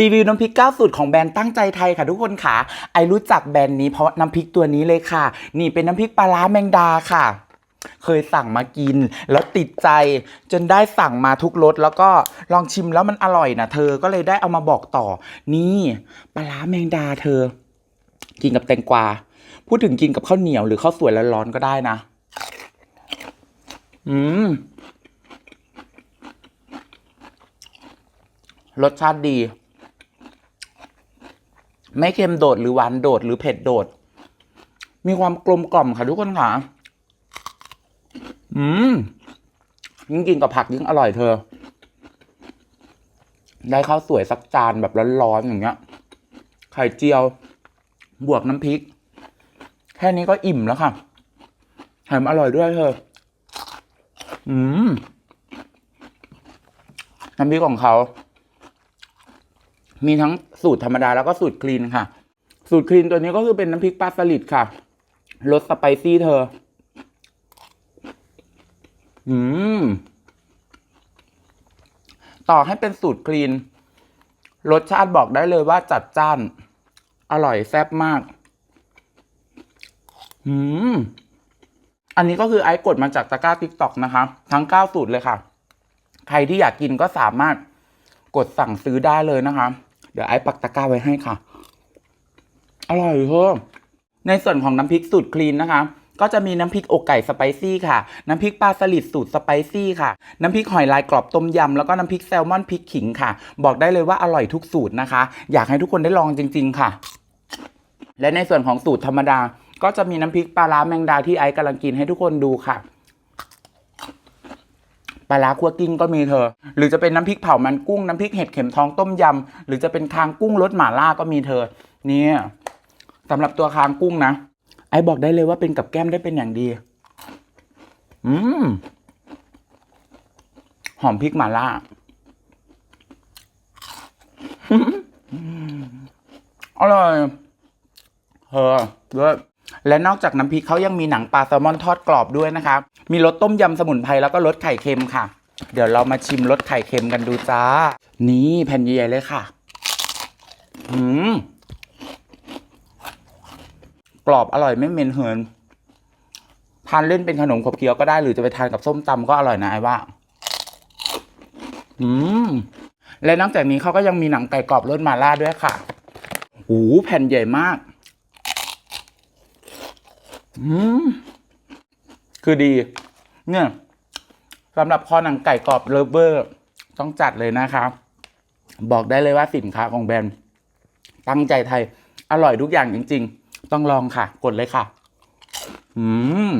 รีวิวน้ำพริกเก้าสูตรของแบรนด์ตั้งใจไทยค่ะทุกคนค่ะ ไอรู้จักแบรนด์นี้เพราะน้ำพริกตัวนี้เลยค่ะ นี่เป็นน้ำพริกปลาร้าแมงดาค่ะ เคยสั่งมากิน แล้วติดใจจนได้สั่งมาทุกรสแล้วก็ลองชิมแล้วมันอร่อยนะเธอก็เลยได้เอามาบอกต่อ นี่ปลาร้าแมงดาเธอ กินกับแตงกวา พูดถึงกินกับข้าวเหนียวหรือข้าวสวยร้อนๆก็ได้นะ อืมรสชาติดี ไม่เค็มโดดหรือหวานโดดหรือเผ็ดโดด มีความกลมกล่อมค่ะทุกคนค่ะ อืมยิ่งกินกับผักยิ่งอร่อยเธอ ได้ข้าวสวยสักจานแบบร้อนๆอย่างเงี้ย ไข่เจียว บวกน้ำพริก แค่นี้ก็อิ่มแล้วค่ะแถมอร่อยด้วยเธอ อืม น้ำพริกของเขา มีทั้งสูตรธรรมดาแล้วก็สูตรคลีนค่ะ สูตรคลีนตัวนี้ก็คือเป็นน้ำพริกปลาสลิดค่ะรสสไปซี่เธอ อืม ต่อให้เป็นสูตรคลีน รสชาติบอกได้เลยว่าจัดจ้าน อร่อยแซ่บมาก อืม อันนี้ก็คือไอซ์กดมาจากตะกร้าทิกตอกนะคะ ทั้ง9สูตรเลยค่ะ ใครที่อยากกินก็สามารถกดสั่งซื้อได้เลยนะคะ เดี๋ยวไอซ์ปักตะกร้าไว้ให้ค่ะ อร่อยเพิ่มในส่วนของน้ำพริกสูตรคลีนนะคะ ก็จะมีน้ำพริกอกไก่สไปซี่ค่ะ น้ำพริกปลาสลิดสูตรสไปซี่ค่ะ น้ำพริกหอยลายกรอบต้มยำแล้วก็น้ำพริกแซลมอนพริกขิงค่ะ บอกได้เลยว่าอร่อยทุกสูตรนะคะ อยากให้ทุกคนได้ลองจริง ๆ ค่ะ และในส่วนของสูตรธรรมดา ก็จะมีน้ำพริกปลาร้าแมงดาที่ไอซ์กำลังกินให้ทุกคนดูค่ะ ปลาร้าคั่วกิ้งก็มีเธอ หรือจะเป็นน้ำพริกเผามันกุ้งน้ำพริกเห็ดเข็มทองต้มยำหรือจะเป็นคางกุ้งรสหม่าล่าก็มีเธอ เนี่ยสำหรับตัวคางกุ้งนะ ไอ้บอกได้เลยว่าเป็นกับแก้มได้เป็นอย่างดี อืมหอมพริกหม่าล่าอร่อยเฮอด้วย และนอกจากน้ำพริกเขายังมีหนังปลาแซลมอนทอดกรอบด้วยนะคะ มีรสต้มยำสมุนไพรแล้วก็รสไข่เค็มค่ะ เดี๋ยวเรามาชิมรสไข่เค็มกันดูจ้า นี่แผ่นใหญ่ๆเลยค่ะอืม กรอบอร่อยไม่เหม็นเหิน ทานเล่นเป็นขนมขบเคี้ยวก็ได้หรือจะไปทานกับส้มตำก็อร่อยนะไอ้ว่าอืม และนอกจากนี้เขาก็ยังมีหนังไก่กรอบรสมาล่าด้วยค่ะโอ้โหแผ่นใหญ่มาก อืมคือดี เนี่ยสำหรับคอหนังไก่กรอบเลฟเวอร์ ต้องจัดเลยนะคะ บอกได้เลยว่าสินค้าของแบรนด์ ตั้งใจไทย อร่อยทุกอย่างจริง ๆ ต้องลองค่ะ กดเลยค่ะ อืม